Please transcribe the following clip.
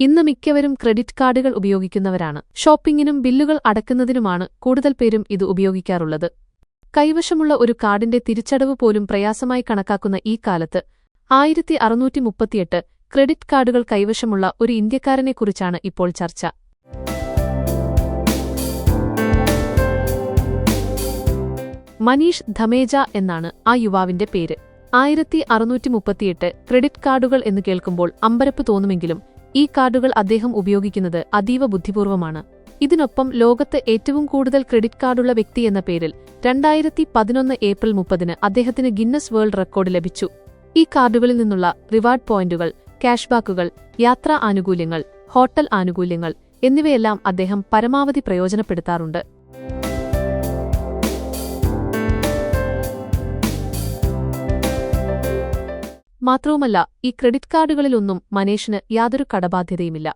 ഇന്ന് മിക്കവരും ക്രെഡിറ്റ് കാർഡുകൾ ഉപയോഗിക്കുന്നവരാണ്. ഷോപ്പിംഗിനും ബില്ലുകൾ അടക്കുന്നതിനുമാണ് കൂടുതൽ പേരും ഇത് ഉപയോഗിക്കാറുള്ളത്. കൈവശമുള്ള ഒരു കാർഡിന്റെ തിരിച്ചടവ് പോലും പ്രയാസമായി കണക്കാക്കുന്ന ഈ കാലത്ത് ആയിരത്തി അറുന്നൂറ്റി മുപ്പത്തിയെട്ട് ക്രെഡിറ്റ് കാർഡുകൾ കൈവശമുള്ള ഒരു ഇന്ത്യക്കാരനെക്കുറിച്ചാണ് ഇപ്പോൾ ചർച്ച. മനീഷ് ധമേജ എന്നാണ് ആ യുവാവിന്റെ പേര്. ആയിരത്തി അറുന്നൂറ്റി മുപ്പത്തിയെട്ട് ക്രെഡിറ്റ് കാർഡുകൾ എന്ന് കേൾക്കുമ്പോൾ അമ്പരപ്പ് തോന്നുമെങ്കിലും ഈ കാർഡുകൾ അദ്ദേഹം ഉപയോഗിക്കുന്നത് അതീവ ബുദ്ധിപൂർവമാണ്. ഇതിനൊപ്പം ലോകത്ത് ഏറ്റവും കൂടുതൽ ക്രെഡിറ്റ് കാർഡുള്ള വ്യക്തി എന്ന പേരിൽ രണ്ടായിരത്തി പതിനൊന്ന് ഏപ്രിൽ മുപ്പതിന് അദ്ദേഹത്തിന് ഗിന്നസ് വേൾഡ് റെക്കോർഡ് ലഭിച്ചു. ഈ കാർഡുകളിൽ നിന്നുള്ള റിവാർഡ് പോയിന്റുകൾ ക്യാഷ്ബാക്കുകൾ യാത്രാ ആനുകൂല്യങ്ങൾ ഹോട്ടൽ ആനുകൂല്യങ്ങൾ എന്നിവയെല്ലാം അദ്ദേഹം പരമാവധി പ്രയോജനപ്പെടുത്താറുണ്ട്. മാത്രവുമല്ല ഈ ക്രെഡിറ്റ് കാർഡുകളിലൊന്നും മനേഷിന് യാതൊരു കടബാധ്യതയുമില്ല.